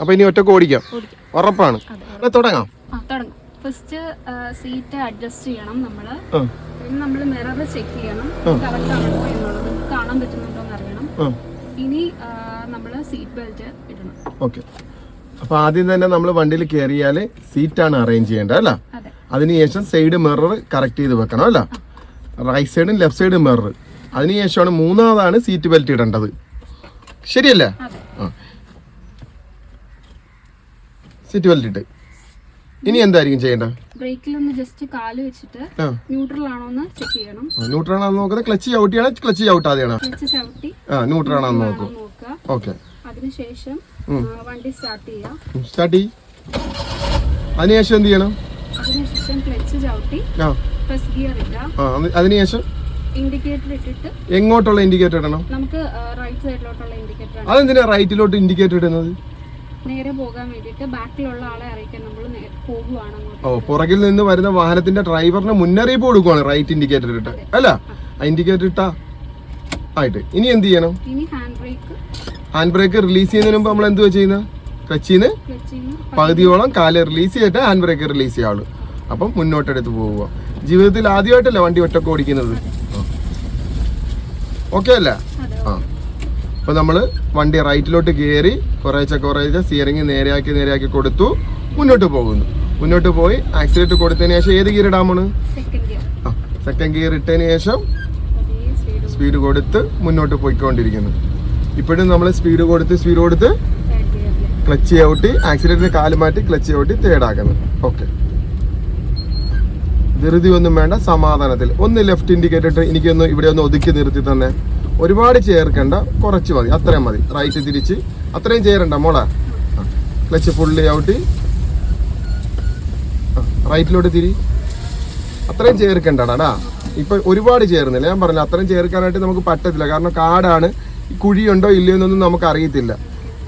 അപ്പൊ ഇനി ഒറ്റയ്ക്ക് ഓടിക്കാം. ഉറപ്പാണ്. തുടങ്ങാം. ഫസ്റ്റ് സീറ്റ് അഡ്ജസ്റ്റ് ചെയ്യണം പിന്നെ നമ്മൾ മിറർ ചെക്ക് ചെയ്യണം. കറക്റ്റ് ആണോ എന്നുള്ളത് കാണാൻ പറ്റുന്നുണ്ടോ എന്ന് അറിയണം. ഇനി നമ്മൾ സീറ്റ് ബെൽറ്റ് ഇടണം. ഓക്കെ. അപ്പൊ ആദ്യം തന്നെ നമ്മൾ വണ്ടിയിൽ കയറിയാൽ സീറ്റാണ് അറേഞ്ച് ചെയ്യേണ്ടത് അല്ല? അതിനുശേഷം സൈഡ് മിറർ കറക്റ്റ് ചെയ്ത് വെക്കണം അല്ല? റൈറ്റ് സൈഡും ലെഫ്റ്റ് സൈഡും മിറർ അതിനുശേഷമാണ് മൂന്നാമതാണ് സീറ്റ് ബെൽറ്റ് ഇടേണ്ടത്. ശരിയല്ലേ അതെ ആ സീറ്റ് ബെൽറ്റ് ഇട്ട്. ഇനി എന്തായിരിക്കും ചെയ്യേണ്ട ബ്രേക്കിൽ ഒന്ന് ജസ്റ്റ് കാൽ വെച്ചിട്ട് ന്യൂട്രൽ ആണോ എന്ന് ചെക്ക് ചെയ്യണം. ന്യൂട്രൽ ആണെന്ന് നോക്കുന്നത് ക്ലച്ച് ചവിട്ടിയാണ് ക്ലച്ച് ചവിട്ടാതെയാണ് ക്ലച്ച് ചവിട്ടി. ആ ന്യൂട്രൽ ആണെന്ന് നോക്കൂ. ഓക്കെ അതിനുശേഷം വണ്ടി സ്റ്റാർട്ട് ചെയ്യാം. സ്റ്റാർട്ട് അതിനുശേഷം എന്ത് ചെയ്യണം? അതിനുശേഷം ക്ലച്ച് ചവിട്ടി. ഫസ്റ്റ് ഗിയർ ഇടുക. ആ അതിനുശേഷം? ഇൻഡിക്കേറ്റർ ഇട്ടിട്ട് എങ്ങോട്ടുള്ള ഇൻഡിക്കേറ്റർ ഇടണം? നമുക്ക് റൈറ്റ് സൈഡിലോട്ടുള്ള ഇൻഡിക്കേറ്റർ അതെന്തിനാ റൈറ്റിലോട്ട് ഇൻഡിക്കേറ്റർ ഇടുന്നത്? നേരെ പോകാൻ വേണ്ടിയിട്ട് ബാക്കിലുള്ള ആളെ അറിയിക്കാൻ നമ്മൾ പോകുവാണ് ഓ പുറകിൽ നിന്ന് വരുന്ന വാഹനത്തിന്റെ ഡ്രൈവറിന് മുന്നറിയിപ്പ് കൊടുക്കുവാണ് റൈറ്റ് ഇൻഡിക്കേറ്റർ ഇട്ട്. അല്ല ഇൻഡിക്കേറ്റർ ഇട്ടാ ആയിട്ട്. ഇനി എന്ത് ചെയ്യണം? ഇനി hand brake hand brake release ചെയ്യുന്നതിന് മുമ്പ് നമ്മൾ എന്തുവാ ചെയ്യുന്നത് ക്ലച്ചിന്ന് നിന്ന് പകുതിയോളം കാൽ റിലീസ് ചെയ്തിട്ട് ഹാൻഡ് ബ്രേക്ക് റിലീസ് ചെയ്യാവുള്ളൂ അപ്പം മുന്നോട്ടെടുത്ത് പോവുക. ജീവിതത്തിൽ ആദ്യമായിട്ടല്ലേ വണ്ടി ഒറ്റയ്ക്ക് ഓടിക്കുന്നത്? ഓക്കെ അല്ല? അതെ നമ്മൾ വണ്ടി റൈറ്റിലോട്ട് കയറി കുറേശ്ശെ കുറേശ്ശെ സിയറിങ് നേരെയാക്കി നേരെയാക്കി കൊടുത്തു. മുന്നോട്ട് പോകുന്നു. മുന്നോട്ട് പോയി ആക്സിലേറ്റർ കൊടുത്തതിന് ശേഷം ഏത് ഗിയർ ഇടാമാണ്? സെക്കൻഡ് ഗിയർ ആ സെക്കൻഡ് ഗിയർ ഇട്ടതിന് ശേഷം സ്പീഡ് കൊടുത്ത്. മുന്നോട്ട് പോയിക്കൊണ്ടിരിക്കുന്നു. ഇപ്പോഴും നമ്മൾ സ്പീഡ് കൊടുത്ത് സ്പീഡ് കൊടുത്ത് ക്ലച്ച് ഔട്ടി ആക്സിലേറ്ററിന് കാൽ മാറ്റി ക്ലച്ച് ഔട്ടി തേടാക്കുന്നു ഓക്കെ ധൃതി ഒന്നും വേണ്ട സമാധാനത്തിൽ. ഒന്ന് ലെഫ്റ്റ് ഇൻഡിക്കേറ്റർ ഇട്ട് എനിക്കൊന്ന് ഇവിടെ ഒന്ന് ഒതുക്കി നിർത്തി തന്നെ. ഒരുപാട് ചേർക്കേണ്ട കുറച്ച് മതി. അത്രയും മതി. റൈറ്റ് തിരിച്ച്. അത്രയും ചേരണ്ട മോളെ. ക്ലച്ച് ഫുള്ളി ഔട്ട് റൈറ്റിലോട്ട് തിരി. അത്രയും ചേർക്കണ്ടടാ ഇപ്പൊ ഒരുപാട് ചേർന്നില്ല. ഞാൻ പറഞ്ഞില്ല അത്രയും ചേർക്കാനായിട്ട് നമുക്ക് പറ്റത്തില്ല. കാരണം കാടാണ്. കുഴിയുണ്ടോ ഇല്ലയോ എന്നൊന്നും നമുക്ക് അറിയത്തില്ല.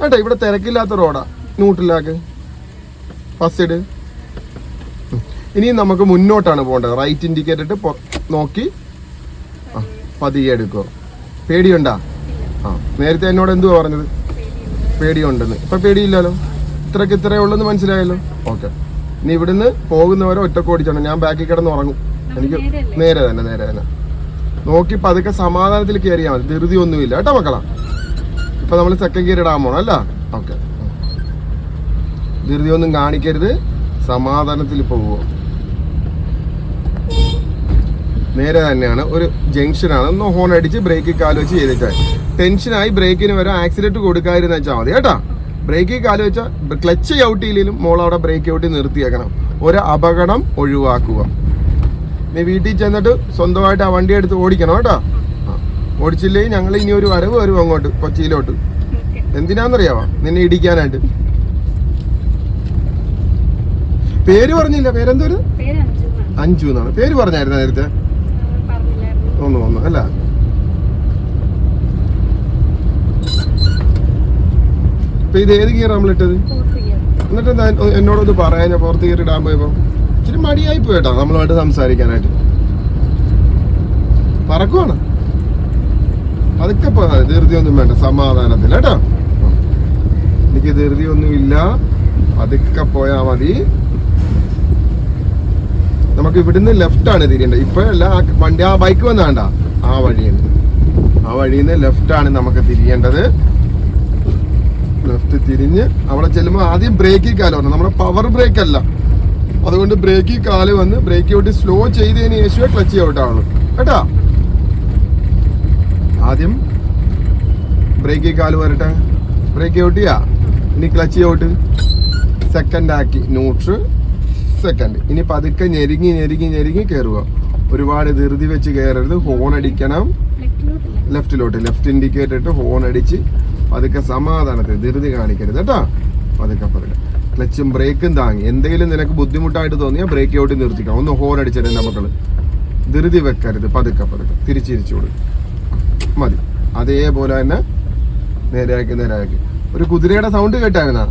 കേട്ടോ ഇവിടെ തിരക്കില്ലാത്ത റോഡാ നൂട്ടിലാക്ക്. ഫസ്റ്റ് ഇനിയും ഇനി നമുക്ക് മുന്നോട്ടാണ് പോകേണ്ടത്. റൈറ്റ് ഇൻഡിക്കേറ്റർ നോക്കി. പതിയെ പേടിയുണ്ടാ? ആ നേരത്തെ എന്നോട് എന്തുവാ പറഞ്ഞത്? പേടിയുണ്ടെന്ന്. ഇപ്പൊ പേടിയില്ലല്ലോ? ഇത്രക്ക് ഇത്രയേ ഉള്ളെന്ന് മനസ്സിലായല്ലോ? ഓക്കെ. ഇനി ഇവിടുന്ന് പോകുന്നവരെ ഒറ്റയ്ക്ക് ഓടിച്ചോണം. ഞാൻ ബാക്കിൽ കിടന്ന് ഉറങ്ങും. എനിക്ക്? നേരെ തന്നെ നേരെ തന്നെ. നോക്കി പതുക്കെ സമാധാനത്തിൽ കയറിയാൽ മതി. ധൃതി ഒന്നുമില്ല. കേട്ടോ മക്കളാ? ഇപ്പൊ നമ്മൾ സെക്കൻഡ് ഗിയർ ഇടാൻ പോണം അല്ല? ഓക്കെ. ധൃതി ഒന്നും കാണിക്കരുത്. സമാധാനത്തിൽ പോവുക. നേരെ തന്നെയാണ് ഒരു ജംഗ്ഷനാണ് ഒന്ന് ഹോൺ അടിച്ച് ബ്രേക്കിൽ കാൽ വെച്ച് ചെയ്തിട്ടാൽ ടെൻഷനായി ബ്രേക്കിന് വരെ ആക്സിഡന്റ് കൊടുക്കാതിരുന്ന വെച്ചാൽ മതി. കേട്ടാ? ബ്രേക്കിൽ കാൽ വെച്ചാൽ ക്ലച്ച് ചവിട്ടിയില്ലെങ്കിലും മോൾ അവിടെ ബ്രേക്ക് ചവിട്ടി നിർത്തിയേക്കണം. ഒരു അപകടം ഒഴിവാക്കുക. നീ വീട്ടിൽ ചെന്നിട്ട് സ്വന്തമായിട്ട് ആ വണ്ടി എടുത്ത് ഓടിക്കണം കേട്ടോ. ഓടിച്ചില്ലെങ്കിൽ ഞങ്ങൾ ഇനി ഒരു വരവ് വരും അങ്ങോട്ട് കൊച്ചിയിലോട്ട്. ഓക്കെ എന്തിനാന്നറിയാവോ? നിന്നെ ഇടിക്കാനായിട്ട്. പേര് പറഞ്ഞില്ല. പേരെന്തോ പേര് അഞ്ചു എന്നാണ്. പേര് പറഞ്ഞായിരുന്നു നേരത്തെ? ഒന്ന് ഒന്ന് അല്ല? അപ്പൊ ഇത് ഏത് ഗിയർ ഫോർത്ത് എന്നിട്ട് എന്താ എന്നോടൊന്ന് പറയാൻ ഞാൻ പുറത്ത് ഗിയർ ഇടാൻ പോയപ്പോ ഇച്ചിരി മടിയായി പോയിട്ടോ നമ്മളുമായിട്ട് സംസാരിക്കാനായിട്ട്. പറക്കുവാണ്. അതൊക്കെ പോയാൽ ധൃതിയൊന്നും വേണ്ട സമാധാനത്തിൽ കേട്ടോ? എനിക്ക് ധൃതിയൊന്നും ഇല്ല അതൊക്കെ പോയാ മതി. നമുക്ക് ഇവിടുന്ന് ലെഫ്റ്റ് ആണ് തിരിയേണ്ടത്. ഇപ്പോഴല്ല ആ വണ്ടി ആ ബൈക്ക് വന്നാണ്ട ആ വഴിയുണ്ട് ആ വഴിയിൽ നിന്ന് ലെഫ്റ്റ് ആണ് നമുക്ക് തിരിയേണ്ടത്. ലെഫ്റ്റ് തിരിഞ്ഞ് അവിടെ ചെല്ലുമ്പോൾ ആദ്യം ബ്രേക്കിൽ കാലം വരണം. നമ്മുടെ പവർ ബ്രേക്ക് അല്ല. അതുകൊണ്ട് ബ്രേക്കിൽ കാൽ വന്ന് ബ്രേക്ക് ഔട്ട് സ്ലോ ചെയ്തതിന് ശേഷമേ ക്ലച്ച് ഔട്ടാവുള്ളൂ. കേട്ടാ? ആദ്യം ബ്രേക്കിൽ കാൽ വരട്ടെ. ബ്രേക്ക് ഔട്ട് ചെയ്യാ ഇനി ക്ലച്ച് ഔട്ട്. സെക്കൻഡ് ആക്കി. ന്യൂട്രൽ സെക്കൻഡ് ഇനി പതുക്കെ ഞെരുങ്ങി ഞെരുങ്ങി ഞെരുങ്ങി കയറുക ഒരുപാട് ധൃതി വെച്ച് കയറരുത് ഹോൺ അടിക്കണം. ലെഫ്റ്റിലോട്ട് ലെഫ്റ്റ് ഇൻഡിക്കേറ്റർ ഇട്ട് ഹോൺ അടിച്ച് പതുക്കെ സമാധാനത്തിൽ ധൃതി കാണിക്കരുത് കേട്ടോ. പതുക്കെ പതുക്കെ ക്ലച്ചും ബ്രേക്കും താങ്ങി. എന്തെങ്കിലും നിനക്ക് ബുദ്ധിമുട്ടായിട്ട് തോന്നിയാൽ ബ്രേക്ക് ഔട്ട് നിർത്തിക്കാം. ഒന്ന് ഹോൺ അടിച്ചിട്ട് എന്റെ മക്കൾ ധൃതി വെക്കരുത്. പതുക്കെ പതുക്കെ. തിരിച്ചിരിച്ചു കൊടുക്കും. മതി. അതേപോലെ തന്നെ നേരെയാക്കി നേരെയാക്കി. ഒരു കുതിരയുടെ സൗണ്ട് കേട്ടായിരുന്നാ?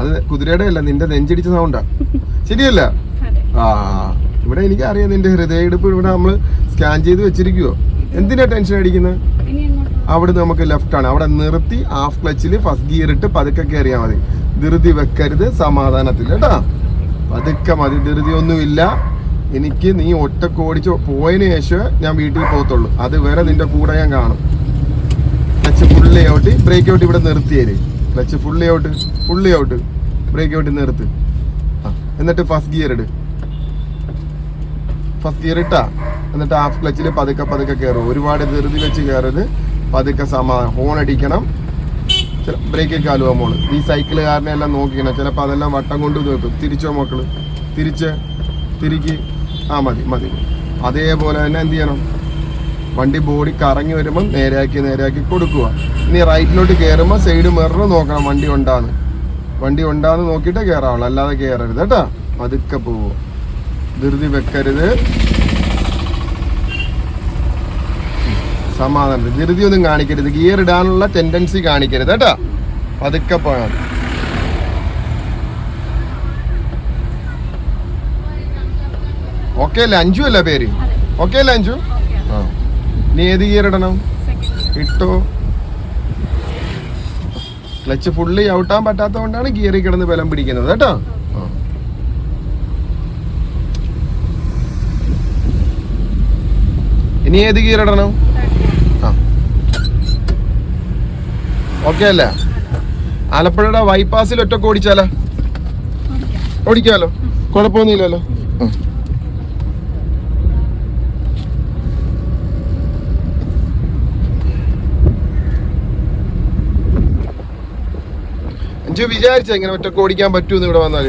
അത് കുതിരയുടെ അല്ല നിന്റെ നെഞ്ചിടിച്ച സൗണ്ടാ ശരിയല്ല. ആ ഇവിടെ എനിക്ക് അറിയാം നിന്റെ ഹൃദയ എടുപ്പ് ഇവിടെ നമ്മൾ സ്കാൻ ചെയ്ത് വെച്ചിരിക്കുവോ? എന്തിനാ ടെൻഷൻ അടിക്കുന്നത് അവിടെ നമുക്ക് ലെഫ്റ്റ് ആണ്. അവിടെ നിർത്തി ഹാഫ് ക്ലച്ചിൽ ഫസ്റ്റ് ഗിയർ ഇട്ട് പതുക്കെ കയറിയാൽ മതി. ധൃതി വെക്കരുത് സമാധാനത്തിൽ കേട്ടാ. പതുക്കെ മതി ധൃതി ഒന്നുമില്ല. എനിക്ക് നീ ഒറ്റയ്ക്ക് ഓടിച്ച്. പോയതിനു ശേഷം ഞാൻ വീട്ടിൽ പോകത്തുള്ളൂ. അത് വരെ നിന്റെ കൂടെ ഞാൻ കാണും. Clutch fully out brake out ഇവിടെ നിർത്തിയേര്. Clutch fully out fully out brake out നിർത്ത്. എന്നിട്ട് ഫസ്റ്റ് ഗിയർ ഇട്. ഫസ്റ്റ് ഗിയർ ഇട്ടാ. എന്നിട്ട് ഹാഫ് ക്ലച്ചിൽ പതുക്കെ പതുക്കെ കയറും ഒരുപാട് ധൃതി വെച്ച് കയറരുത് പതുക്കെ സമാ ഹോൺ അടിക്കണം. ബ്രേക്ക് കാലുവാ മോൾ. ഈ സൈക്കിളുകാരനെ എല്ലാം നോക്കിക്കണം. ചിലപ്പോൾ അതെല്ലാം വട്ടം കൊണ്ട് നോക്കും തിരിച്ചോ മക്കൾ? തിരിച്ച്. തിരിക്ക് ആ മതി മതി. അതേപോലെ തന്നെ എന്ത് ചെയ്യണം? വണ്ടി ബോഡി കറങ്ങി വരുമ്പോൾ നേരെയാക്കി നേരെയാക്കി കൊടുക്കുക. ഇനി റൈറ്റിലോട്ട് കയറുമ്പോൾ സൈഡ് മിറർ നോക്കണം വണ്ടി ഉണ്ടാന്ന് വണ്ടി ഉണ്ടാന്ന് നോക്കിയിട്ട് കയറാവുള്ളൂ അല്ലാതെ കയറരുത് കേട്ടാ. പതുക്കെ പോവോ. ധൃതി വെക്കരുത്. സമാധാനം. ധൃതി ഒന്നും കാണിക്കരുത്. ഗിയർ ഇടാനുള്ള ടെൻഡൻസി കാണിക്കരുത് കേട്ടാ. പതുക്കെ പോയാൽ. ഓക്കെ അല്ലേ? അഞ്ചു അല്ല പേര്? ഓക്കെ അല്ലേ അഞ്ചു ആ. നീ ഏത് ഗിയർ ഇടണം? ഇട്ടോ? ക്ലച്ച് ഫുള്ളി ഔട്ടാൻ പറ്റാത്തതുകൊണ്ടാണ് ഗിയറിൽ കിടന്ന് ബലം പിടിക്കുന്നത് കേട്ടോ. ഇനി ഏത് ഗിയർ ഇടണം? ആ. ഓക്കെ അല്ലേ? ആലപ്പുഴയുടെ ബൈപ്പാസിൽ ഒറ്റ ഓടിച്ചാലോ? ഓടിക്കാലോ? കുഴപ്പമൊന്നുമില്ലല്ലോ. അഞ്ചു വിചാരിച്ച ഇങ്ങനെ ഒറ്റയ്ക്ക് ഓടിക്കാൻ പറ്റൂന്ന് ഇവിടെ വന്നാൽ?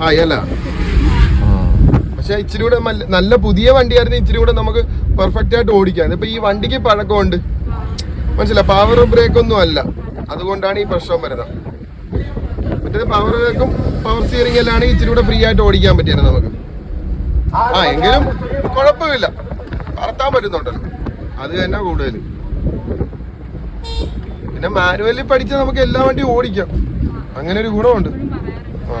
ആ അല്ല പക്ഷെ ഇച്ചിരി കൂടെ നല്ല പുതിയ വണ്ടിയായിരുന്നു ഇച്ചിരി കൂടെ നമുക്ക് പെർഫെക്റ്റ് ആയിട്ട് ഓടിക്കാൻ. ഇപ്പൊ ഈ വണ്ടിക്ക് പഴക്കമുണ്ട്. മനസ്സിലായി? പവർ ബ്രേക്ക് ഒന്നും അല്ല. അതുകൊണ്ടാണ് ഈ പ്രശ്നം വരുന്നത്. മറ്റേത് പവർ ബ്രേക്കും പവർ സ്റ്റിയറിംഗ് എല്ലാം ഇച്ചിരി കൂടെ ഫ്രീ ആയിട്ട് ഓടിക്കാൻ പറ്റിയത് നമുക്ക്. ആ എങ്കിലും കുഴപ്പമില്ല. പറത്താൻ പറ്റുന്നുണ്ടല്ലോ. അത് തന്നെ കൂടുതൽ പിന്നെ മാനുവലി പഠിച്ച നമുക്ക് എല്ലാ വണ്ടിയും ഓടിക്കാം. അങ്ങനെ ഒരു ഗുണമുണ്ട്. ആ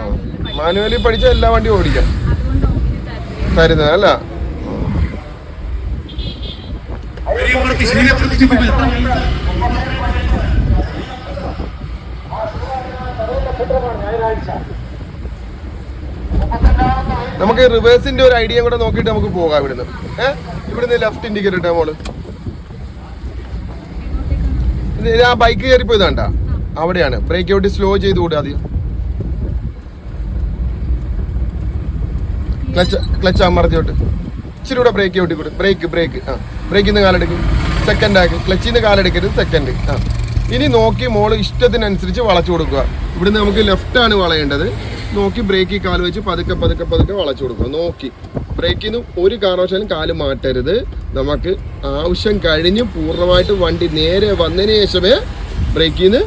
മാനുവലി പഠിച്ചാൽ എല്ലാ വണ്ടിയും ഓടിക്കാം. തരുന്നത് അല്ല? നമുക്ക് റിവേഴ്സിന്റെ ഒരു ഐഡിയ കൂടെ നോക്കിയിട്ട് നമുക്ക് പോകാം ഇവിടുന്ന്. ഏഹ് ഇവിടുന്ന് ലെഫ്റ്റ് ഇൻഡിക്കേറ്റർ ഇട്ടാ മോൾ? ആ ബൈക്ക് കയറി കണ്ട അവിടെയാണ്. ബ്രേക്ക് ഔട്ട് സ്ലോ ചെയ്ത് കൂടെ ആദ്യം. ക്ലച്ച് ക്ലച്ച് അമർത്തിയോട്ട്. ഇച്ചിരി കൂടെ ബ്രേക്ക് ഔട്ടി കൂടെ. ബ്രേക്ക് ബ്രേക്ക് ആ. ബ്രേക്കിൽ നിന്ന് കാലെടുക്കും. സെക്കൻഡ് ആക്കി. ക്ലച്ചിൽ നിന്ന് കാലെടുക്കരുത് സെക്കൻഡ് ആ. ഇനി നോക്കി മോൾ ഇഷ്ടത്തിനനുസരിച്ച് വളച്ചു കൊടുക്കുക. ഇവിടുന്ന് നമുക്ക് ലെഫ്റ്റ് ആണ് വളയേണ്ടത്. നോക്കി ബ്രേക്കിൽ കാൽ വെച്ച് പതുക്കെ പതുക്കെ പതുക്കെ വളച്ചു കൊടുക്കുക നോക്കി. ബ്രേക്കിൽ നിന്ന് ഒരു കാരണവശാലും കാൽ മാറ്റരുത്. നമുക്ക് ആവശ്യം കഴിഞ്ഞ് പൂർണമായിട്ട് വണ്ടി നേരെ വന്നതിന് ശേഷമേ ബ്രേക്കിൽ നിന്ന്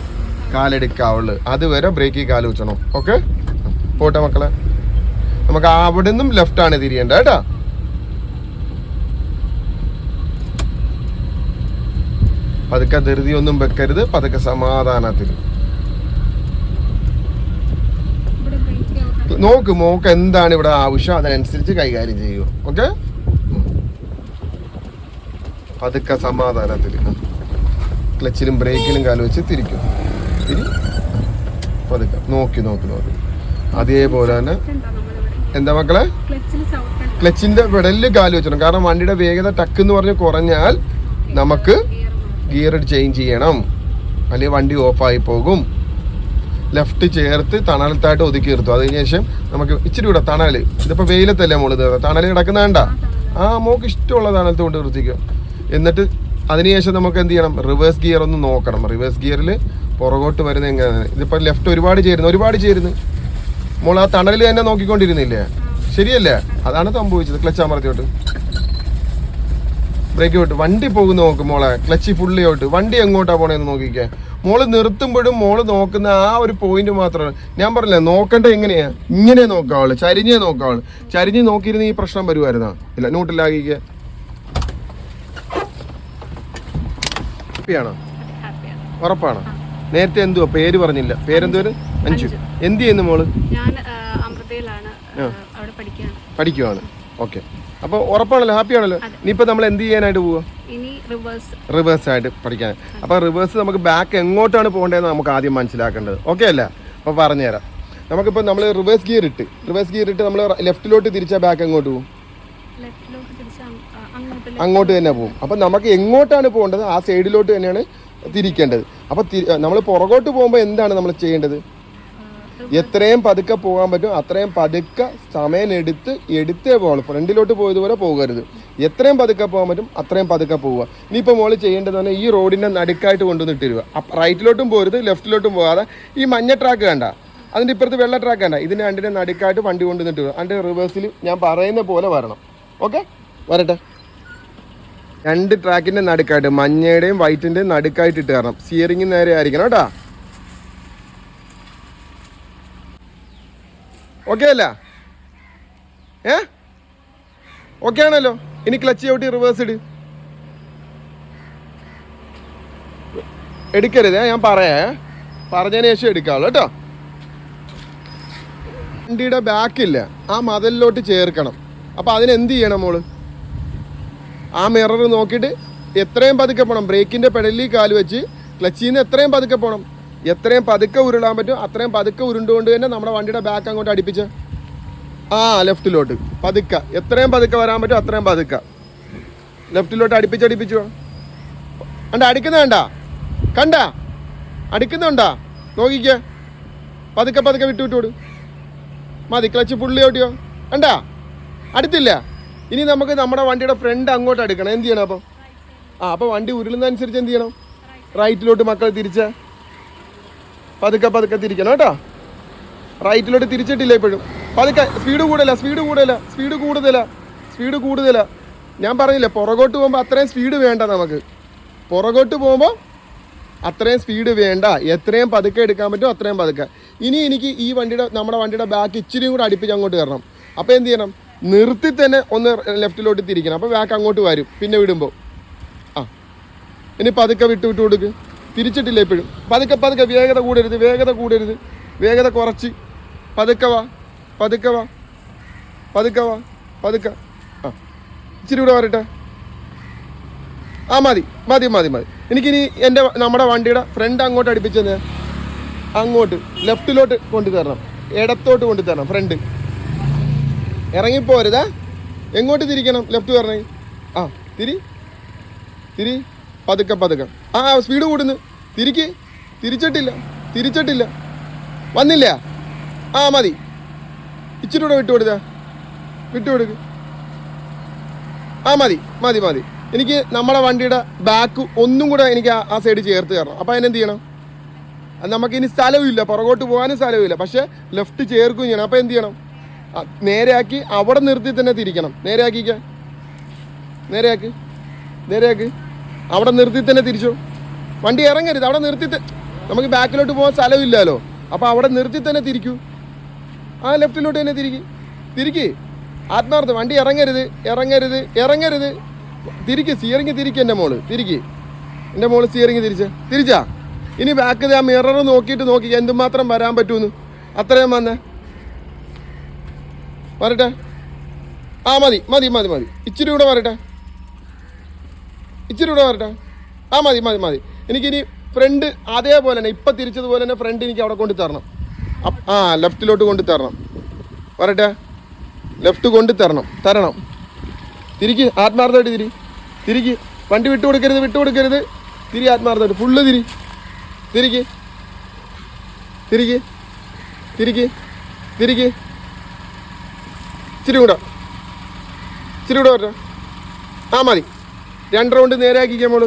കാലെടുക്കാവുള്ളൂ. അതുവരെ ബ്രേക്കിൽ കാൽ വെച്ചണം. ഓക്കെ പോട്ടെ മക്കളെ. നമുക്ക് അവിടെ നിന്നും ലെഫ്റ്റ് ആണ് തിരിയേണ്ടത് കേട്ടോ. പതുക്കെ ധൃതി ഒന്നും വെക്കരുത്. പതുക്കെ സമാധാനത്തിൽ ഇവിടെ നോക്ക് മോക്ക് എന്താണ് ഇവിടെ ആവശ്യം അതിനനുസരിച്ച് കൈകാര്യം ചെയ്യുക ഓക്കെ പതുക്കെ സമാധാനത്തിൽ ക്ലച്ചിലും ബ്രേക്കിലും കാലം വെച്ച് തിരിക്കും തിരി പതുക്കെ നോക്കി നോക്കി നോക്കി അതേപോലെ തന്നെ എന്താ മക്കളെ ക്ലച്ചിന്റെ വിടലിൽ കാൽ വെച്ചിടണം കാരണം വണ്ടിയുടെ വേഗത ടക്ക് എന്ന് പറഞ്ഞ് കുറഞ്ഞാൽ നമുക്ക് ഗിയർ ചേഞ്ച് ചെയ്യണം അല്ലെങ്കിൽ വണ്ടി ഓഫായി പോകും ലെഫ്റ്റ് ചേർത്ത് തണലത്തായിട്ട് ഒതുക്കി നിർത്തും. അതിന് ശേഷം നമുക്ക് ഇച്ചിരി കൂടെ തണൽ ഇതിപ്പോൾ വെയിലത്തല്ലേ മോൾ തണൽ കിടക്കുന്ന വേണ്ട ആ മോക്ക് ഇഷ്ടമുള്ള തണലത്ത് കൊണ്ട് നിർത്തിക്കുക എന്നിട്ട് അതിനുശേഷം നമുക്ക് എന്ത് ചെയ്യണം? റിവേഴ്സ് ഗിയർ ഒന്ന് നോക്കണം. റിവേഴ്സ് ഗിയറിൽ പുറകോട്ട് വരുന്ന എങ്ങനെയാണ് ഇതിപ്പോൾ ലെഫ്റ്റ് ഒരുപാട് ചേരുന്നു. ഒരുപാട് ചേരുന്നു. മോൾ ആ തണലിൽ തന്നെ നോക്കിക്കൊണ്ടിരുന്നില്ലേ? ശരിയല്ലേ? അതാണ് സംഭവിച്ചത്. ക്ലച്ച് അമർത്തിയോട്ട്. ബ്രേക്ക് വിട്ട് വണ്ടി പോകുന്ന നോക്ക് മോളെ. ക്ലച്ച് ഫുള്ളി ഔട്ട് വണ്ടി എങ്ങോട്ടാണ് പോണേന്ന് നോക്കിക്കേ. മോൾ നിർത്തുമ്പോഴും മോൾ നോക്കുന്ന ആ ഒരു പോയിന്റ് മാത്രമാണ്. ഞാൻ പറഞ്ഞില്ല നോക്കണ്ട എങ്ങനെയാ? ഇങ്ങനെ നോക്കാവുള്ളു ചരിഞ്ഞേ നോക്കാവുള്ളു ചരിഞ്ഞ് നോക്കിയിരുന്ന ഈ പ്രശ്നം വരുമായിരുന്നാ ഇല്ല ന്യൂട്ടിലാക്കിക്കേ ഹാപ്പിയാണോ? ഉറപ്പാണോ? നേരത്തെ എന്തുവാ? പേര് പറഞ്ഞില്ല. പേരെന്തുവരും അഞ്ചു. എന്ത് ചെയ്യുന്നു മോൾ? പഠിക്കുവാണ്. ഓക്കെ. അപ്പോൾ ഉറപ്പാണല്ലോ? ഹാപ്പിയാണല്ലോ? ഇനിയിപ്പോ ഇനിയിപ്പോൾ നമ്മൾ എന്ത് ചെയ്യാനായിട്ട് പോവുക ഇനി റിവേഴ്സ് റിവേഴ്സ് ആയിട്ട് പഠിക്കാൻ. അപ്പോൾ റിവേഴ്സ് നമുക്ക് ബാക്ക് എങ്ങോട്ടാണ് പോകേണ്ടതെന്ന് നമുക്ക് ആദ്യം മനസ്സിലാക്കേണ്ടത്. ഓക്കെ അല്ല? അപ്പോൾ പറഞ്ഞുതരാം. നമുക്കിപ്പോൾ നമ്മൾ റിവേഴ്സ് ഗിയർ ഇട്ട് റിവേഴ്സ് ഗിയർ ഇട്ട് നമ്മൾ ലെഫ്റ്റിലോട്ട് തിരിച്ചാൽ ബാക്ക് എങ്ങോട്ട് പോകും അങ്ങോട്ട് തന്നെ പോകും അപ്പം നമുക്ക് എങ്ങോട്ടാണ് പോകേണ്ടത്? ആ സൈഡിലോട്ട് തന്നെയാണ് തിരിക്കേണ്ടത്. അപ്പോൾ നമ്മൾ പുറകോട്ട് പോകുമ്പോൾ എന്താണ് നമ്മൾ ചെയ്യേണ്ടത്? എത്രയും പതുക്കെ പോകാൻ പറ്റും. അത്രയും പതുക്കെ സമയം എടുത്ത് എടുത്തേ പോകണം ഫ്രണ്ടിലോട്ട് പോയതുപോലെ പോകരുത്. എത്രയും പതുക്കെ പോകാൻ പറ്റും അത്രയും പതുക്കെ പോവുക. ഇനിയിപ്പോൾ മോൾ ചെയ്യേണ്ടത് പറഞ്ഞാൽ ഈ റോഡിന്റെ നടുക്കായിട്ട് കൊണ്ടുവന്ന് ഇട്ടിരുക. റൈറ്റിലോട്ടും പോരുത് ലെഫ്റ്റിലോട്ടും പോകാതെ ഈ മഞ്ഞ ട്രാക്ക് കണ്ട. അതിന്റെ ഇപ്പുറത്ത് വെള്ള ട്രാക്ക് കണ്ട. ഇതിന് രണ്ടിന്റെ നടുക്കായിട്ട് വണ്ടി കൊണ്ടുവന്നിട്ട് വരിക അതിന്റെ റിവേഴ്സിൽ ഞാൻ പറയുന്ന പോലെ വരണം. ഓക്കെ വരട്ടെ. രണ്ട് ട്രാക്കിന്റെ നടുക്കായിട്ട് മഞ്ഞയുടെയും വൈറ്റിന്റെയും നടുക്കായിട്ട് ഇട്ട് കാരണം സ്റ്റിയറിംഗ് നേരെ ആയിരിക്കണം കേട്ടോ. ഓക്കെ അല്ല? ഏ? ഓക്കെ ആണല്ലോ. ഇനി ക്ലച്ച് ചവിട്ടി റിവേഴ്സ് ഇട്. എടുക്കരുത് ഞാൻ പറയാ പറഞ്ഞതിന് ശേഷം എടുക്കാവുള്ളൂ കേട്ടോ. വണ്ടിയുടെ ബാക്കില്ല ആ മതിലിലോട്ട് ചേർക്കണം. അപ്പോൾ അതിനെന്ത് ചെയ്യണം മോൾ? ആ മിറർ നോക്കിയിട്ട് എത്രയും പതുക്കെ പോകണം ബ്രേക്കിന്റെ പെടലിൽ കാൽ വെച്ച് ക്ലച്ചിൽ നിന്ന് എത്രയും പതുക്കെ പോകണം എത്രയും പതുക്കെ ഉരുളാൻ പറ്റും അത്രയും പതുക്കെ ഉരുണ്ടുകൊണ്ട് തന്നെ നമ്മുടെ വണ്ടിയുടെ ബാക്ക് അങ്ങോട്ട് അടുപ്പിച്ച്. ആ ലെഫ്റ്റിലോട്ട്. പതുക്ക. എത്രയും പതുക്കെ വരാൻ പറ്റും അത്രയും പതുക്ക. ലെഫ്റ്റിലോട്ട് അടുപ്പിച്ചടിപ്പിച്ചു കണ്ട അടിക്കുന്ന കണ്ട? കണ്ട? അടിക്കുന്നുണ്ടാ? നോക്കിക്കേ. പതുക്കെ പതുക്കെ വിട്ടു വിട്ടോട് മതി ക്ലച്ച് പുള്ളി ഓട്ടിയോ കണ്ടാ? അടുത്തില്ല. ഇനി നമുക്ക് നമ്മുടെ വണ്ടിയുടെ ഫ്രണ്ട് അങ്ങോട്ട് എടുക്കണം എന്ത് ചെയ്യണം അപ്പം? ആ അപ്പോൾ വണ്ടി ഉരുളുന്നതനുസരിച്ച് എന്ത് ചെയ്യണം? റൈറ്റിലോട്ട് മക്കൾ തിരിച്ച്. പതുക്കെ പതുക്കെ തിരിക്കണം കേട്ടോ. റൈറ്റിലോട്ട് തിരിച്ചിട്ടില്ല ഇപ്പോഴും. പതുക്കെ സ്പീഡ് കൂടല സ്പീഡ് കൂടല സ്പീഡ് കൂടുതല സ്പീഡ് കൂടുതല. ഞാൻ പറഞ്ഞില്ലേ പുറകോട്ട് പോകുമ്പോൾ അത്രയും സ്പീഡ് വേണ്ട നമുക്ക്. പുറകോട്ട് പോകുമ്പോൾ അത്രയും സ്പീഡ് വേണ്ട. എത്രയും പതുക്കെ എടുക്കാൻ പറ്റും അത്രയും പതുക്കെ. ഇനി എനിക്ക് ഈ വണ്ടിയുടെ നമ്മുടെ വണ്ടിയുടെ ബാക്ക് ഇച്ചിരിയും കൂടെ അടുപ്പിച്ച് അങ്ങോട്ട് കയറണം. അപ്പോൾ എന്ത് ചെയ്യണം? നിർത്തി തന്നെ ഒന്ന് ലെഫ്റ്റിലോട്ട് തിരിക്കണം. അപ്പോൾ ബാക്ക് അങ്ങോട്ട് വരും. പിന്നെ വിടുമ്പോൾ ആ. ഇനി പതുക്കെ വിട്ട് വിട്ട് കൊടുക്ക്. തിരിച്ചിട്ടില്ല ഇപ്പോഴും. പതുക്കെ പതുക്കെ വേഗത കൂടരുത് വേഗത കൂടരുത്. വേഗത കുറച്ച്. പതുക്കെ വാ പതുക്കെ പതുക്കെ ആ ഇച്ചിരി കൂടെ വരട്ടെ ആ മതി മതി മതി മതി. എനിക്കിനി എന്റെ നമ്മുടെ വണ്ടിയുടെ ഫ്രണ്ട് അങ്ങോട്ട് അടുപ്പിച്ചെന്ന് അങ്ങോട്ട് ലെഫ്റ്റിലോട്ട് കൊണ്ടു തരണം. ഇടത്തോട്ട് കൊണ്ടു തരണം ഫ്രണ്ട്. ഇറങ്ങിപ്പോരുതാ. എങ്ങോട്ട് തിരിക്കണം? ലെഫ്റ്റ് പറഞ്ഞേ. ആ തിരി. തിരി. പതുക്കെ പതുക്കെ. ആ സ്പീഡ് കൂടുന്നു. തിരിക്ക്. തിരിച്ചിട്ടില്ല. തിരിച്ചിട്ടില്ല. വന്നില്ല. ആ മതി. ഇച്ചിരി കൂടെ വിട്ടു കൊടുത്താ വിട്ടു കൊടുക്ക്. ആ മതി മതി മതി. എനിക്ക് നമ്മുടെ വണ്ടിയുടെ ബാക്ക് ഒന്നും കൂടെ എനിക്ക് ആ- സൈഡ് ചേർത്ത് കയറണം അപ്പോൾ അതിനെന്ത് ചെയ്യണം? അത് നമുക്കിനി സ്ഥലവുമില്ല. പുറകോട്ട് പോകാനും സ്ഥലവുമില്ല. പക്ഷേ ലെഫ്റ്റ് ചേർക്കുകയും ചെയ്യണം. അപ്പോൾ എന്ത് ചെയ്യണം? നേരെയാക്കി അവിടെ നിർത്തി തന്നെ തിരിക്കണം. നേരെയാക്കിക്ക. നേരെയാക്ക്. നേരെയാക്ക്. അവിടെ നിർത്തി തന്നെ തിരിച്ചു. വണ്ടി ഇറങ്ങരുത്. അവിടെ നിർത്തി നമുക്ക് ബാക്കിലോട്ട് പോകാൻ സ്ഥലമില്ലല്ലോ അപ്പോൾ അവിടെ നിർത്തി തന്നെ തിരിക്കൂ. ആ ലെഫ്റ്റിലോട്ട് തന്നെ തിരിക്ക് തിരിക്ക് ആത്മാർത്ഥം. വണ്ടി ഇറങ്ങരുത് ഇറങ്ങരുത് ഇറങ്ങരുത്. തിരിക്ക് സ്റ്റിയറിങ് തിരിക്ക് എന്റെ മോൾ. തിരിക്ക്. എന്റെ മോൾ സ്റ്റിയറിങ് തിരിച്ച്. തിരിച്ചാ? ഇനി ബാക്ക് ആ മിറർ നോക്കിയിട്ട് നോക്കി എന്തുമാത്രം വരാൻ പറ്റുമെന്ന് അത്രയും വന്നേ. വരട്ടെ. ആ മതി മതി മതി മതി. ഇച്ചിരി കൂടെ വരട്ടെ. ഇച്ചിരി കൂടെ വരട്ടെ. ആ മതി മതി മതി. എനിക്കിനി ഫ്രണ്ട് അതേപോലെ തന്നെ ഇപ്പം തിരിച്ചതുപോലെ തന്നെ ഫ്രണ്ട് എനിക്ക് അവിടെ കൊണ്ടു തരണം ആ ലെഫ്റ്റിലോട്ട് കൊണ്ട് തരണം. വരട്ടെ ലെഫ്റ്റ് കൊണ്ട് തരണം. തരണം. തിരിക്ക് ആത്മാർത്ഥമായിട്ട് തിരി. തിരിക്ക്. വണ്ടി വിട്ടു കൊടുക്കരുത് വിട്ടു കൊടുക്കരുത്. തിരി ആത്മാർത്ഥമായിട്ട്. ഫുള്ള് തിരി. തിരിക്ക്. തിരിക്ക്. തിരിക്ക്. തിരിക്ക്. ഇച്ചിരി കൂടെ. ഇച്ചിരി കൂടെ വരട്ടെ. ആ മതി. രണ്ട് റൗണ്ട് നേരെ നേരെയാക്കിക്കാൻ മോൾ.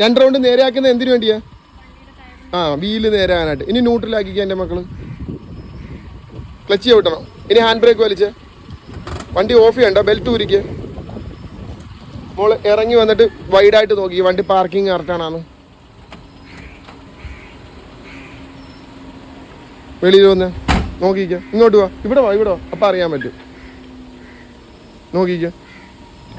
രണ്ട് റൗണ്ട് നേരെ നേരെയാക്കുന്നത് എന്തിനു വേണ്ടിയാ? ആ വീൽ നേരാനായിട്ട് ഇനി ന്യൂട്രലാക്കിക്കുക എന്റെ മക്കൾ. ക്ലച്ച് ചവിട്ടണം. ഇനി ഹാൻഡ് ബ്രേക്ക് വലിച്ച്. വണ്ടി ഓഫ് ചെയ്യണ്ട ബെൽറ്റ് ഊരിക്ക്. മോൾ ഇറങ്ങി വന്നിട്ട് വൈഡായിട്ട് നോക്കി. വണ്ടി പാർക്കിംഗ് കറക്റ്റാണെന്ന് വെളിയിൽ വന്ന് നോക്കിക്ക. ഇങ്ങോട്ട് വാ. ഇവിടെ വാ ഇവിടെ വാ. അപ്പം അറിയാൻ പറ്റും. നോക്കിക്ക.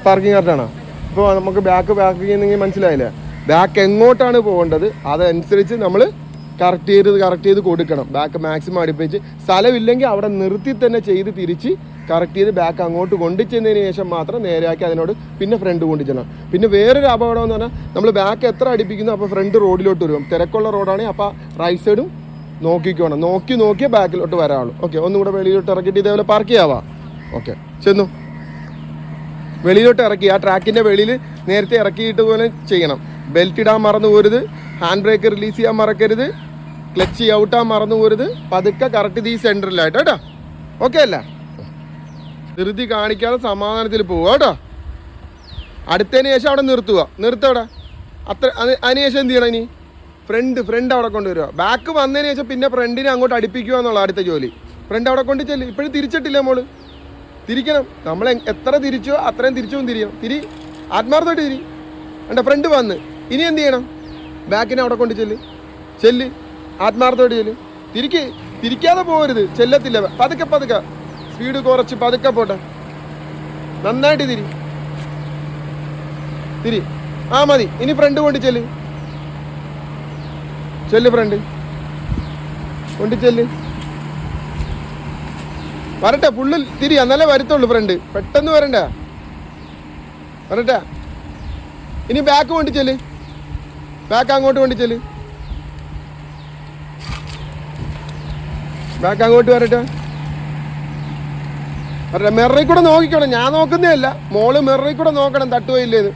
പാർക്കിംഗ് കറക്റ്റാണോ ഇപ്പോൾ നമുക്ക് ബാക്ക് ബാക്ക് ചെയ്യുന്നെങ്കിൽ മനസ്സിലായില്ലേ? ബാക്ക് എങ്ങോട്ടാണ് പോകേണ്ടത്? അതനുസരിച്ച് നമ്മൾ കറക്റ്റ് ചെയ്ത് കറക്റ്റ് ചെയ്ത് കൊടുക്കണം. ബാക്ക് മാക്സിമം അടുപ്പിച്ച്. സ്ഥലമില്ലെങ്കിൽ അവിടെ നിർത്തി തന്നെ ചെയ്ത് തിരിച്ച് കറക്റ്റ് ചെയ്ത് ബാക്ക് അങ്ങോട്ട് കൊണ്ടു ചെന്നതിന് ശേഷം മാത്രം നേരെയാക്കി അതിനോട് പിന്നെ ഫ്രണ്ട് കൊണ്ടു ചെല്ലണം. പിന്നെ വേറൊരു അപകടം എന്ന് പറഞ്ഞാൽ നമ്മൾ ബാക്ക് എത്ര അടിപ്പിക്കുന്നു അപ്പോൾ ഫ്രണ്ട് റോഡിലോട്ട് വരും. തിരക്കുള്ള റോഡാണെങ്കിൽ അപ്പോൾ റൈറ്റ് സൈഡും നോക്കിക്കോണം നോക്കി നോക്കിയേ ബാക്കിലോട്ട് വരാവുള്ളൂ. ഓക്കെ ഒന്നും കൂടെ വെളിയിലോട്ട് ഇറക്കിയിട്ട് ഇതേപോലെ പാർക്ക് ചെയ്യാവാ. ഓക്കെ ചെന്നു. വെളിയിലോട്ട് ഇറക്കി. ആ ട്രാക്കിന്റെ വെളിയിൽ നേരത്തെ ഇറക്കിയിട്ട് പോലെ ചെയ്യണം. ബെൽറ്റ് ഇടാൻ മറന്നു പോരുത്. ഹാൻഡ് ബ്രേക്ക് റിലീസ് ചെയ്യാൻ മറക്കരുത്. ക്ലച്ച് ഔട്ടാൻ മറന്നു പോരുത്. പതുക്കെ കറക്റ്റ് ഇത് ഈ സെന്ററിലായിട്ട് കേട്ടോ. ഓക്കെ അല്ല? ധൃതി കാണിക്കാതെ സമാധാനത്തിൽ പോവുക കേട്ടോ. അടുത്തതിന് ശേഷം അവിടെ നിർത്തുക. നിർത്തവിടെ അത്ര അത് അതിന് ശേഷം എന്ത് ചെയ്യണം ഇനി? ഫ്രണ്ട് ഫ്രണ്ട് അവിടെ കൊണ്ടുവരിക ബാക്ക് വന്നതിന് ശേഷം പിന്നെ ഫ്രണ്ടിനെ അങ്ങോട്ട് അടുപ്പിക്കുക എന്നുള്ള അടുത്ത ജോലി. ഫ്രണ്ട് അവിടെ കൊണ്ട് ചെല്ലും. ഇപ്പോഴും തിരിച്ചിട്ടില്ല മോൾ. തിരിക്കണം. നമ്മൾ എത്ര തിരിച്ചോ അത്രയും തിരിച്ചും തിരിയണം തിരി. ആത്മാർത്ഥമായിട്ട് തിരി. എന്റെ ഫ്രണ്ട് വന്ന്. ഇനി എന്ത് ചെയ്യണം? ബാക്കിനെ അവിടെ കൊണ്ട് ചെല്ല്. ചെല്ല്. ആത്മാർത്ഥമായിട്ട് ചെല്ല്. തിരിക്ക്. തിരിക്കാതെ പോകരുത്. ചെല്ലത്തില്ല. പതുക്കെ പതുക്കെ. സ്പീഡ് കുറച്ച് പതുക്കെ പോട്ടെ. നന്നായിട്ട് തിരി. തിരി. ആ മതി. ഇനി ഫ്രണ്ട് കൊണ്ട് ചെല്ല്. ചെല്ല് ഫ്രണ്ട് കൊണ്ട് ചെല്ല്. വരട്ടെ. പുള്ളിൽ തിരി. എന്നാലേ വരത്തുള്ളൂ ഫ്രണ്ട് പെട്ടെന്ന് വരണ്ട. വരട്ടെ. ഇനി ബാക്ക് കൊണ്ട് ചെല്ല്. ബാക്ക് അങ്ങോട്ട് വേണ്ടി ചെല്ല് ബാക്ക് അങ്ങോട്ട് വരട്ടെ. വരട്ടെ മിററിൽ കൂടെ നോക്കിക്കണം. ഞാൻ നോക്കുന്നേ അല്ല. മോൾ മിററിൽ കൂടെ നോക്കണം തട്ടുപോയില്ലേന്ന്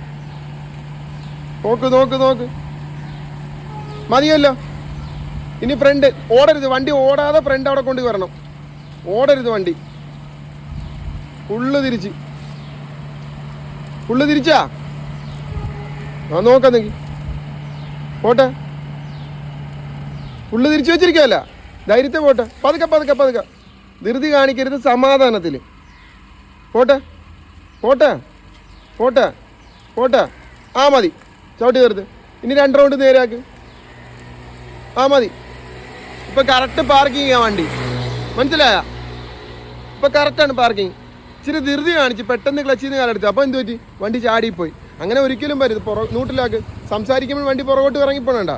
നോക്ക് നോക്ക് നോക്ക്. മതിയല്ലോ. ഇനി ഫ്രണ്ട് ഓടരുത്. വണ്ടി ഓടാതെ ഫ്രണ്ട് അവിടെ കൊണ്ട് വരണം. ഓടരുത് വണ്ടി. ഫുള്ള് തിരിച്ച്. ഫുള്ള് തിരിച്ചാ? ആ നോക്കാന്നെങ്കി പോട്ടെ. ഉള്ളു തിരിച്ചു വെച്ചിരിക്കുമല്ല ധൈര്യത്തെ പോട്ടെ. പതുക്കെ പതുക്കെ പതുക്കെ. ധൃതി കാണിക്കരുത് സമാധാനത്തിൽ പോട്ടെ. പോട്ടെ. പോട്ടെ. പോട്ടെ. ആ മതി. ചവിട്ടി തീർത്ത് ഇനി രണ്ട് റൗണ്ട് നേരെയാക്ക്. ആ മതി. ഇപ്പം കറക്റ്റ് പാർക്കിംഗ് ആ വണ്ടി. മനസ്സിലായ? ഇപ്പം കറക്റ്റാണ് പാർക്കിംഗ് ഇച്ചിരി ധൃതി കാണിച്ച് പെട്ടെന്ന് ക്ലച്ചിൽ നിന്ന് കാലെടുത്ത്. അപ്പോൾ എന്ത് പറ്റി? വണ്ടി ചാടിപ്പോയി. അങ്ങനെ ഒരിക്കലും വരരുത് പുറ നൂട്ടിലാക്ക് സംസാരിക്കുമ്പോൾ വണ്ടി പുറകോട്ട് ഇറങ്ങിപ്പോണണ്ട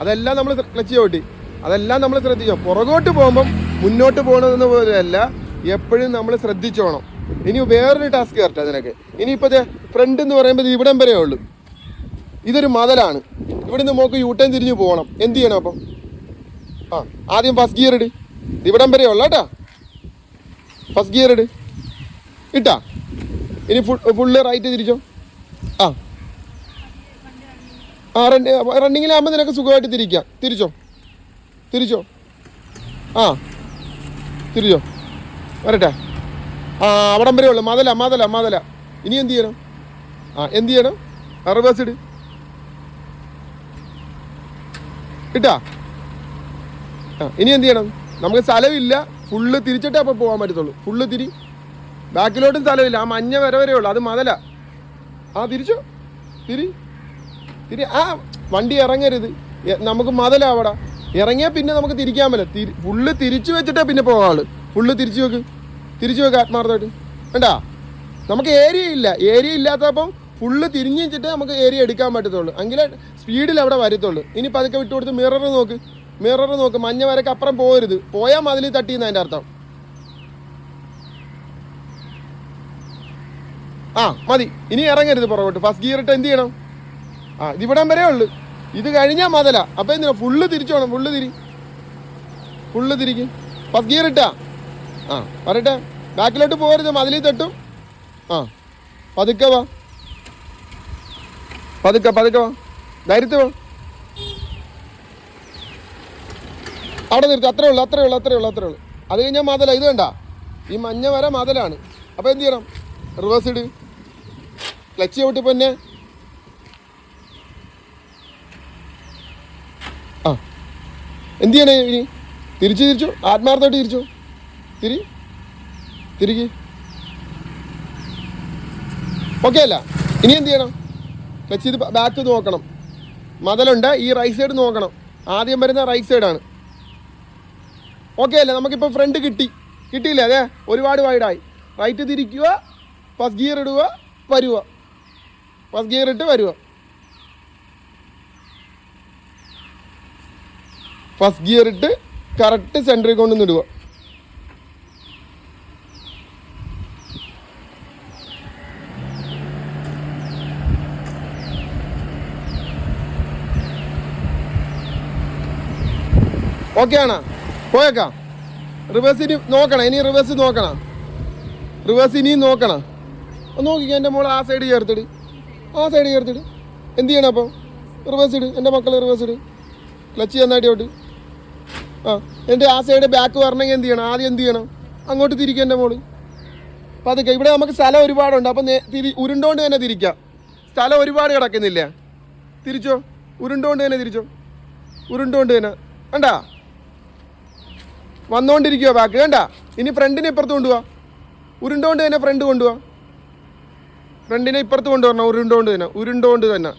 അതെല്ലാം നമ്മൾ ക്ലച്ച് ചവിട്ടി. അതെല്ലാം നമ്മൾ ശ്രദ്ധിച്ചോ? പുറകോട്ട് പോകുമ്പം മുന്നോട്ട് പോകണതെന്ന് പോലെയല്ല എപ്പോഴും നമ്മൾ ശ്രദ്ധിച്ചോണം. ഇനി വേറൊരു ടാസ്ക് കറക്റ്റ് അതിനൊക്കെ. ഇനിയിപ്പോൾ ഫ്രണ്ട് എന്ന് പറയുമ്പോൾ ഇവിടം വരെ ഉള്ളൂ. ഇതൊരു മതലാണ്. ഇവിടുന്ന് മോക്ക് യൂട്ടേൺ തിരിഞ്ഞ് പോകണം. എന്ത് ചെയ്യണം അപ്പം? ആ ആദ്യം ഫസ്റ്റ് ഗിയർ ഇട്. ഇവിടം വരെ ഉള്ള കേട്ടാ. ഫസ്റ്റ് ഗിയർ ഇട്. ഇട്ടാ. ഇനി ഫുൾ ഫുള്ള് റൈറ്റ് തിരിച്ചോ? ആ. ആ റണ്ണി റണ്ണിങ്ങിലാകുമ്പോൾ നിനക്ക് സുഖമായിട്ട് തിരിക്കാം. തിരിച്ചോ? തിരിച്ചോ? ആ. തിരിച്ചോ? വരട്ടെ. ആ അവിടം വരെ ഉള്ളു. മതല മതല മതല. ഇനി എന്ത് ചെയ്യണം? ആ എന്ത് ചെയ്യണം? റിവേഴ്സ് ഇട്. ഇട്ടാ? ആ ഇനി എന്ത് ചെയ്യണം? നമുക്ക് സ്ഥലമില്ല. ഫുള്ള് തിരിച്ചിട്ടേ അപ്പോൾ പോകാൻ പറ്റത്തുള്ളൂ. ഫുള്ള് തിരി ബാക്കിലോട്ടും സ്ഥലമില്ല. ആ മഞ്ഞ വരെ വരെ ഉള്ളു. അത് മതല. ആ തിരിച്ചോ? തിരി. തിരി. ആ വണ്ടി ഇറങ്ങരുത്. നമുക്ക് മതലാവടാ. ഇറങ്ങിയാൽ പിന്നെ നമുക്ക് തിരിക്കാൻ പറ്റില്ല. തിരി ഫുള്ള് തിരിച്ചു വെച്ചിട്ടേ പിന്നെ പോകാൾ ഫുള്ള് തിരിച്ചു വെക്ക്. തിരിച്ചു വെക്ക് ആത്മാർത്ഥമായിട്ട്. വേണ്ടാ നമുക്ക് ഏരിയ ഇല്ല. ഏരിയ ഇല്ലാത്തപ്പം ഫുള്ള് തിരിഞ്ഞ് വെച്ചിട്ടേ നമുക്ക് ഏരിയ എടുക്കാൻ പറ്റത്തുള്ളൂ. എങ്കിലേ സ്പീഡിൽ അവിടെ വരത്തുള്ളൂ. ഇനി പതുക്കെ വിട്ടു കൊടുത്ത് മിറർ നോക്ക്. മിറർ നോക്ക്. മഞ്ഞ വരക്ക് അപ്പുറം പോകരുത്. പോയാൽ മതിൽ തട്ടിയെന്ന് അതിന്റെ അർത്ഥം. ആ മതി. ഇനി ഇറങ്ങരുത് പുറകോട്ട്. ഫസ്റ്റ് ഗിയർ ഇട്ട് എന്ത് ചെയ്യണം? ആ ഇത് ഇതിവിടം വരെ ഉള്ളു. ഇത് കഴിഞ്ഞാൽ മതല. അപ്പം എന്തിനാ? ഫുള്ള് തിരിച്ചു വേണം ഫുള്ള് തിരി. ഫുള്ള് തിരിക്ക്. ഫസ്റ്റ് ഗിയർ ഇട്ടാ. ആ വരട്ടെ ബാക്കിലോട്ട് പോകരുത് മതിലിൽ തട്ടും. ആ പതുക്കെ വാ. പതുക്കെ പതുക്കെ വാ. ധൈര്യത്ത് വാ. അവിടെ നിർത്തി. അത്രേ ഉള്ളൂ അത്രേ ഉള്ളൂ അത്രേ ഉള്ളൂ അത്രേ ഉള്ളൂ. അത് കഴിഞ്ഞാൽ മതല. ഇത് വേണ്ട. ഈ മഞ്ഞ വര മതലാണ്. അപ്പോൾ എന്ത് ചെയ്യണം? റിവേഴ്സ് ഇട്. ക്ലച്ച് ചവിട്ടി പൊന്നെ. ആ. എന്ത് ചെയ്യണേ ഇനി? തിരിച്ചു തിരിച്ചു. ആത്മാർത്ഥമായിട്ട് തിരിച്ചു. തിരി. തിരികെ. ഓക്കെ അല്ല. ഇനി എന്ത് ചെയ്യണം? ക്ലച്ച് ചെയ്ത് ബാക്ക് നോക്കണം. മതലുണ്ട്. ഈ റൈറ്റ് സൈഡ് നോക്കണം. ആദ്യം വരുന്ന റൈറ്റ് സൈഡാണ് ഓക്കെ അല്ലേ? നമുക്കിപ്പോൾ ഫ്രണ്ട് കിട്ടി. കിട്ടിയില്ലേ? അതെ. ഒരുപാട് വൈഡായി റൈറ്റ് തിരിക്കുക. ഫസ്റ്റ് ഗിയർ ഇടുക വരുക ഫസ്റ്റ് ഗിയർ ഇട്ട് വരുക ഫസ്റ്റ് ഗിയർ ഇട്ട് കറക്റ്റ് സെന്ററിൽ കൊണ്ടുവന്ന് ഇടുക ഓക്കെ ആണോ? പോയേക്കാം. റിവേഴ്സ് ഇനി നോക്കണം. ഇനി റിവേഴ്സ് നോക്കണം. റിവേഴ്സ് ഇനിയും നോക്കണം. ഒന്ന് എന്റെ മോൾ ആ സൈഡ് ചേർത്തിട്. ആ സൈഡ് ചേർത്തിട്. എന്ത് ചെയ്യണം അപ്പം? റിവേഴ്സ് ഇട്. എന്റെ മക്കൾ റിവേഴ്സ് ഇട്. ക്ലച്ച് നന്നായിട്ട് ഓട്ട് ആ എന്റെ ആ സൈഡ് ബാക്ക് വരണമെങ്കിൽ എന്ത് ചെയ്യണം? ആദ്യം എന്ത് ചെയ്യണം? അങ്ങോട്ട് തിരിക്കുക എന്റെ മോൾ. അപ്പോൾ അതൊക്കെ ഇവിടെ നമുക്ക് സ്ഥലം ഒരുപാടുണ്ട്. അപ്പം തിരി ഉരുണ്ടോണ്ട് തന്നെ തിരിക്കാം. സ്ഥലം ഒരുപാട് കിടക്കുന്നില്ല? തിരിച്ചോ? ഉരുണ്ടോണ്ട് തന്നെ തിരിച്ചോ? ഉരുണ്ടോണ്ട് തന്നെ. വേണ്ട വന്നുകൊണ്ടിരിക്കുക ബാക്ക് വേണ്ട ഇനി ഫ്രണ്ടിനെ ഇപ്പുറത്ത് കൊണ്ടുപോവാ ഉരുണ്ടോണ്ട് തന്നെ ഫ്രണ്ട് കൊണ്ടുപോവാ ഫ്രണ്ടിനെ ഇപ്പുറത്ത് കൊണ്ടുവരണം ഉരുണ്ടോണ്ട് തന്നെ ഉരുണ്ടോണ്ട് തന്നെ.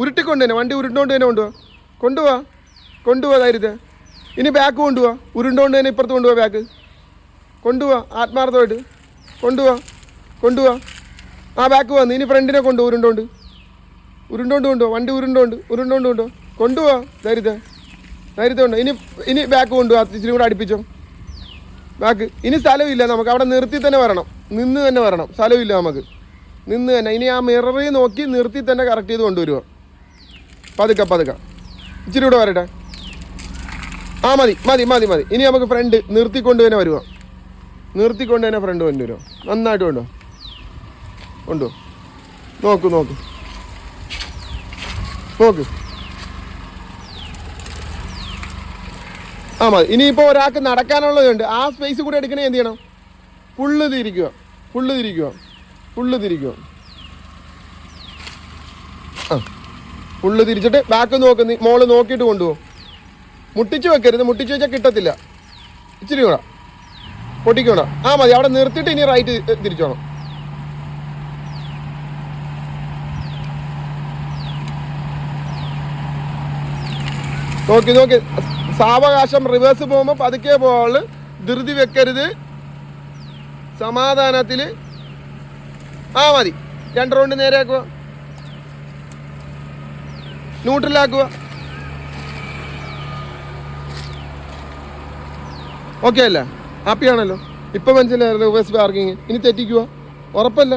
ഉരുട്ടിക്കൊണ്ട് തന്നെ വണ്ടി ഉരുണ്ടോണ്ട് തന്നെ കൊണ്ടുപോവാ കൊണ്ടുപോവാ കൊണ്ടുപോവാ ധൈര്യത്തെ. ഇനി ബാക്ക് കൊണ്ടുപോവാ ഉരുണ്ടോണ്ട് തന്നെ ഇപ്പുറത്ത് കൊണ്ടുപോവാ ബാക്ക് കൊണ്ടുപോവാ ആത്മാർത്ഥമായിട്ട്. കൊണ്ടുപോവാ കൊണ്ടുപോവാ ആ ബാക്ക് വന്ന്. ഇനി ഫ്രണ്ടിനെ കൊണ്ടു ഉരുണ്ടോണ്ട്. ഉരുണ്ടോണ്ട് കൊണ്ടുപോവാ വണ്ടി ഉരുണ്ടോണ്ട് ഉരുണ്ടോണ്ട് കൊണ്ടുപോവാ കൊണ്ടുപോവാ ധൈര്യത്തെ. ധൈര്യത്തെ കൊണ്ടു ഇനി ഇനി ബാക്ക് കൊണ്ടുപോവാ ഇച്ചിരി കൂടെ അടുപ്പിച്ചോ. ബാക്ക് ഇനി സ്ഥലമില്ല നമുക്ക്. അവിടെ നിർത്തി തന്നെ വരണം. നിന്ന് തന്നെ വരണം. സ്ഥലമില്ല നമുക്ക്. നിന്ന് തന്നെ. ഇനി ആ മിററിൽ നോക്കി നിർത്തി തന്നെ കറക്റ്റ് ചെയ്ത് കൊണ്ടുവരുക പതുക്കെ പതുക്കെ. ഇച്ചിരി കൂടെ വരട്ടെ. ആ മതി മതി മതി മതി. ഇനി നമുക്ക് ഫ്രണ്ട് നിർത്തിക്കൊണ്ട് തന്നെ വരുക നിർത്തിക്കൊണ്ട് തന്നെ ഫ്രണ്ട് കൊണ്ടുവരുക നന്നായിട്ട് കൊണ്ടോ? കൊണ്ടോ? നോക്ക് നോക്ക്. നോക്ക്. ആ മതി. ഇനിയിപ്പോൾ ഒരാൾക്ക് നടക്കാനുള്ളതുണ്ട്. ആ സ്പേസ് കൂടെ എടുക്കണേ എന്ത് ചെയ്യണം? ഫുള്ള് തിരിക്കുക ഫുള്ള് തിരിക്കുക ഫുള്ള് തിരിക്കും? ആ. ഫുള്ള് തിരിച്ചിട്ട് ബാക്ക് നോക്ക് മോൾ നോക്കിയിട്ട് കൊണ്ടുപോകും മുട്ടിച്ച് വെക്കരുത് മുട്ടിച്ച് വെച്ചാൽ കിട്ടത്തില്ല. ഇച്ചിരി കൂടെ. പൊട്ടിക്കണം. ആ മതി അവിടെ നിർത്തിയിട്ട് ഇനി റൈറ്റ് തിരിച്ചോണം. നോക്കി നോക്കി. സാവകാശം റിവേഴ്സ് പോകുമ്പോൾ പതുക്കെ പോവാൾ ധൃതി വെക്കരുത്. സമാധാനത്തിൽ ആ മതി. രണ്ട് റൗണ്ട് നേരെയാക്കുക. ന്യൂട്രലാക്കുക ഓക്കെ അല്ല? ഹാപ്പിയാണല്ലോ ഇപ്പം മനസ്സിലായല്ലോ റിവേഴ്സ് പാർക്കിങ് ഇനി തെറ്റിക്കുക ഉറപ്പല്ല?